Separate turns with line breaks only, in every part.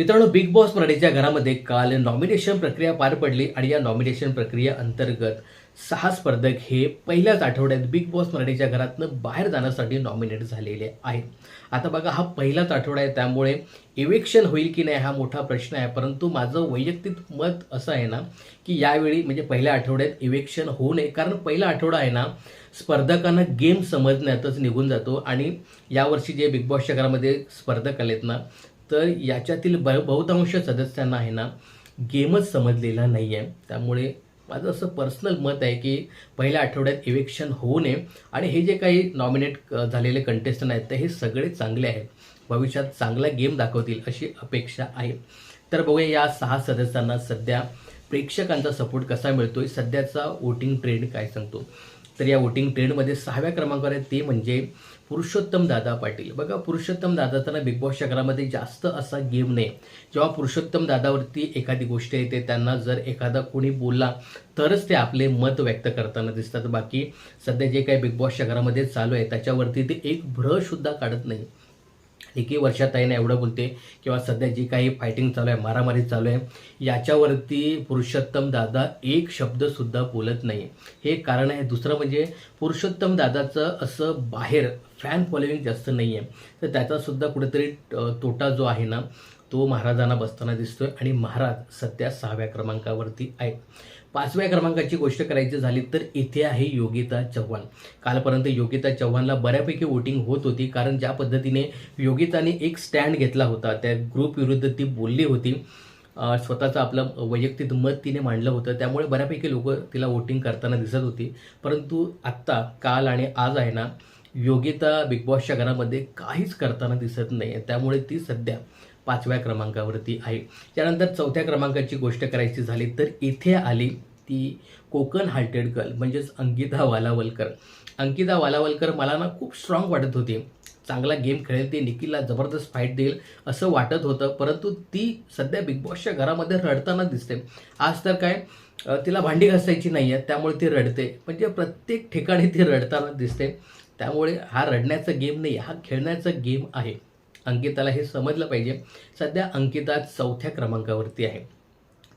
मित्रांनो big boss मराठीच्या घरामध्ये काल नॉमिनेशन प्रक्रिया पार पडली आणि या नॉमिनेशन प्रक्रिया अंतर्गत सहा स्पर्धक हे पहिल्याच आठवड्यात बिग बॉस मराठीच्या घरातनं बाहेर जाण्यासाठी नॉमिनेट झालेले आहेत. आता बघा हा पहिलाच आठवडा आहे त्यामुळे इवेक्शन होईल की नाही हा मोठा प्रश्न आहे. परंतु माझं वैयक्तिक मत असं आहे ना की यावेळी म्हणजे पहिल्या आठवड्यात इवेक्शन होऊ नये. कारण पहिला आठवडा आहे ना स्पर्धकांना गेम समजण्यातच निघून जातो. आणि यावर्षी जे बिग बॉसच्या घरामध्ये स्पर्धक आलेत ना तर याच्यातील ब बहुतांश सदस्यांना आहे ना गेमच समजलेला नाही आहे त्यामुळे माझं असं पर्सनल मत आहे की पहिल्या आठवड्यात इवेक्शन होऊ नये. आणि हे जे काही नॉमिनेट झालेले कंटेस्टंट आहेत तर हे सगळे चांगले आहेत. भविष्यात चांगला गेम दाखवतील अशी अपेक्षा आहे. तर बघूया या सहा सदस्यांना सध्या प्रेक्षकांचा सपोर्ट कसा मिळतोय? सध्याचा वोटिंग ट्रेंड काय सांगतो? तर या वोटिंग ट्रेंडमध्ये सहाव्या क्रमांकावर आहे ते म्हणजे पुरुषोत्तम दादा पाटील. बघा पुरुषोत्तम दादाचा ना बिग बॉसच्या घरामध्ये जास्त असा गेम नाही. जेव्हा पुरुषोत्तम दादावरती एखादी गोष्ट येते त्यांना जर एखादा कोणी बोलला तरच ते आपले मत व्यक्त करताना दिसतात. बाकी सध्या जे काही बिग बॉसच्या घरामध्ये चालू आहे त्याच्यावरती ते एक भ्रसुद्धा काढत नाही. एकही वर्षात आहे ना एवढं बोलते. किंवा सध्या जी काही फायटिंग चालू आहे मारामारी चालू आहे याच्यावरती पुरुषोत्तम दादा एक शब्दसुद्धा बोलत नाही हे कारण आहे. दुसरं म्हणजे पुरुषोत्तम दादाचं असं बाहेर फॅन फॉलोविंग जास्त नाही आहे तर त्याचासुद्धा कुठेतरी तोटा जो आहे ना तो महाराजांना बसताना दिसतोय आणि महाराज सध्या सहाव्या क्रमांकावरती आहे पाचव्या क्रमांकाची गोष्ट करायची झाली तर इथे आहे योगिता चव्हाण. कालपर्यंत योगिता चव्हाणला बऱ्यापैकी वोटिंग होत होती कारण ज्या पद्धतीने योगिताने एक स्टँड घेतला होता त्या ग्रुप विरुद्ध ती बोलली होती. स्वतःचं आपलं वैयक्तिक मत तिने मांडलं होतं त्यामुळे बऱ्यापैकी लोक तिला वोटिंग करताना दिसत होती. परंतु आत्ता काल आणि आज आहे ना योगिता बिग बॉसच्या घरामध्ये काहीच करताना दिसत नाही आहे त्यामुळे ती सध्या पाचव्या क्रमांकावरती आहे. त्यानंतर चौथ्या क्रमांकाची गोष्ट करायची झाली तर इथे आली ती कोकण हार्टेड गर्ल म्हणजेच अंकिता वालावलकर. अंकिता वालावलकर मला ना खूप स्ट्रॉंग वाटत होती. चांगला गेम खेळेल ती निखिलला जबरदस्त फाईट देईल असं वाटत होतं परंतु ती सध्या बिग बॉसच्या घरामध्ये रडताना दिसते. आज तर काय तिला भांडी घासायची नाही आहे त्यामुळे ती रडते. म्हणजे प्रत्येक ठिकाणी ती रडताना दिसते. त्यामुळे हा रडण्याचा गेम नाही हा खेळण्याचा गेम आहे. अंकिताला हे समजलं पाहिजे. सध्या अंकिता चौथ्या क्रमांकावरती आहे.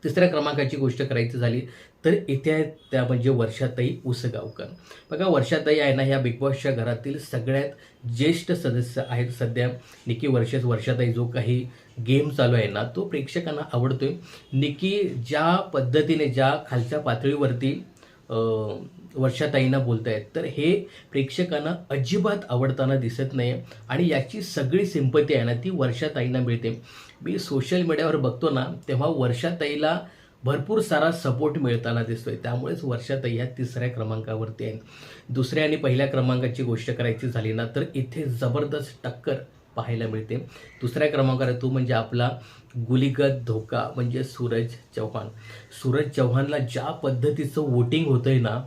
तिसऱ्या क्रमांकाची गोष्ट करायची झाली तर इथे आहेत त्या म्हणजे वर्षाताई उसगावकर. बघा वर्षाताई आहे ना ह्या बिग बॉसच्या घरातील सगळ्यात ज्येष्ठ सदस्य आहेत सध्या. निकी वर्षेस वर्षाताई जो काही गेम चालू आहे ना तो प्रेक्षकांना आवडतोय. निकी ज्या पद्धतीने ज्या खालच्या पातळीवरती वर्षाताईंना बोलतायत. तर हे प्रेक्षकांना अजिबात आवडताना दिसत नाही आणि याची सगळी सिंपती आहे ना ती वर्षाताईंना मिळते. मी सोशल मीडियावर बघतो ना तेव्हा वर्षाताईला भरपूर सारा सपोर्ट मिळताना दिसतोय. त्यामुळेच वर्षाताई ह्या तिसऱ्या क्रमांकावरती आहे दुसऱ्या आणि पहिल्या क्रमांकाची गोष्ट करायची झाली ना तर इथे जबरदस्त टक्कर पाहायला मिळते. दुसऱ्या क्रमांकावर तो म्हणजे आपला गुलिगत धोका म्हणजे सूरज चव्हाण. सूरज चव्हाणला ज्या पद्धतीचं वोटिंग होतंय ना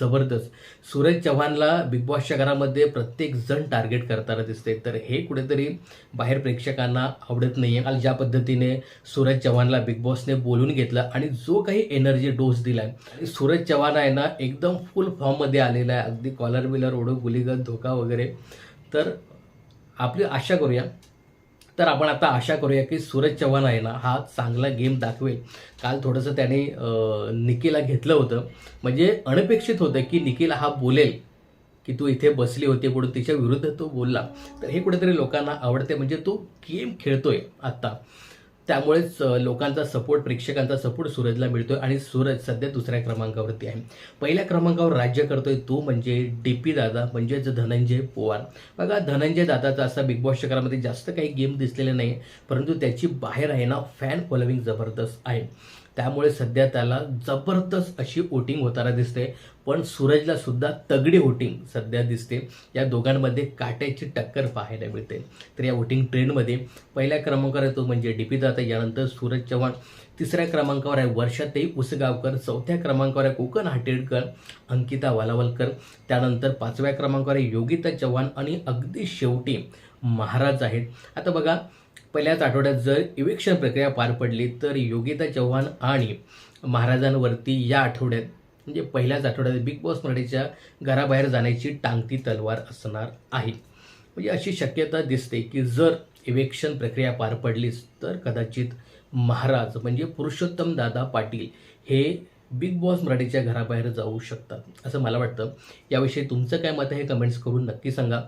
जबरदस्त. सूरज चव्हाणला बिग बॉसच्या घरामध्ये प्रत्येक जण टार्गेट करताना दिसते. तर हे कुठेतरी बाहेर प्रेक्षकांना आवडत नाहीये. काल ज्या पद्धतीने सूरज चव्हाणला बिग बॉसने बोलून घेतलं आणि जो काही एनर्जी डोस दिला आहे सूरज चव्हाण आहे ना एकदम फुल फॉर्ममध्ये आलेला आहे. अगदी कॉलर बिलर ओढो गुलीगत धोका वगैरे. तर आपली आशा करूया तर आपण आता आशा करूया की सूरज चव्हाण आहे ना हा चांगला गेम दाखवेल. काल थोडंसं त्याने अं, निकीला घेतलं होतं. म्हणजे अनपेक्षित होतं की निकीला हा बोलेल की तू इथे बसली होती कुठं तिच्या विरुद्ध तो बोलला. तर हे कुठेतरी लोकांना आवडते. म्हणजे तो गेम खेळतोय आत्ता. त्यामुळेच लोकांचा सपोर्ट प्रेक्षकांचा सपोर्ट सूरजला मिळतोय आणि सूरज सध्या दुसऱ्या क्रमांकावरती आहे. पहिल्या क्रमांकावर राज्य करतोय तो म्हणजे डी पी दादा म्हणजेच धनंजय पोवार. बघा धनंजय दादाचा असा बिग बॉस चक्रामध्ये जास्त काही गेम दिसलेले नाही परंतु त्याची बाहेर आहे ना फॅन फॉलोविंग जबरदस्त आहे. त्यामुळे सध्या त्याला जबरदस्त अशी वोटिंग होताना दिसते. पण सूरजला सुद्धा तगडी वोटिंग सध्या दिसते. या दोघांमध्ये काट्याची टक्कर पाहायला मिळते. तर या वोटिंग ट्रेंडमध्ये पहिल्या क्रमांकावर येतो तो म्हणजे डी पी दादा. यानंतर सूरज चव्हाण. तिसऱ्या क्रमांकावर आहे वर्षाताई उसगावकर. चौथ्या क्रमांकावर आहे कोकण हाटेडकर अंकिता वालावलकर. त्यानंतर पाचव्या क्रमांकावर आहे योगिता चव्हाण आणि अगदी शेवटी महाराज आहेत. आता बघा पहिल्याच आठवड्यात जर इवेक्शन प्रक्रिया पार पडली तर योगिता चव्हाण आणि महाराजांवरती या आठवड्यात म्हणजे पहिल्याच आठवड्यात बिग बॉस मराठीच्या घराबाहेर जाण्याची टांगती तलवार असणार आहे. म्हणजे अशी शक्यता दिसते की जर इवेक्शन प्रक्रिया पार पडलीच तर कदाचित महाराज म्हणजे पुरुषोत्तम दादा पाटील हे बिग बॉस मराठीच्या घराबाहेर जाऊ शकतात. असं मला वाटतं. याविषयी तुमचं काय मत आहे कमेंट्स करून नक्की सांगा.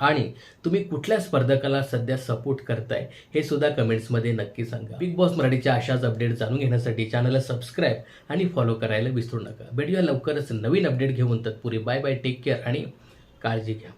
आणि तुम्ही कुठल्या स्पर्धकाला सध्या सपोर्ट करताय हे सुद्धा कमेंट्समध्ये नक्की सांगा. बिग बॉस मराठीच्या अशाच अपडेट जाणून घेण्यासाठी चॅनलला सबस्क्राईब आणि फॉलो करायला विसरू नका. भेटूया लवकरच नवीन अपडेट घेऊन. तत्पुरी बाय बाय टेक केअर आणि काळजी घ्या.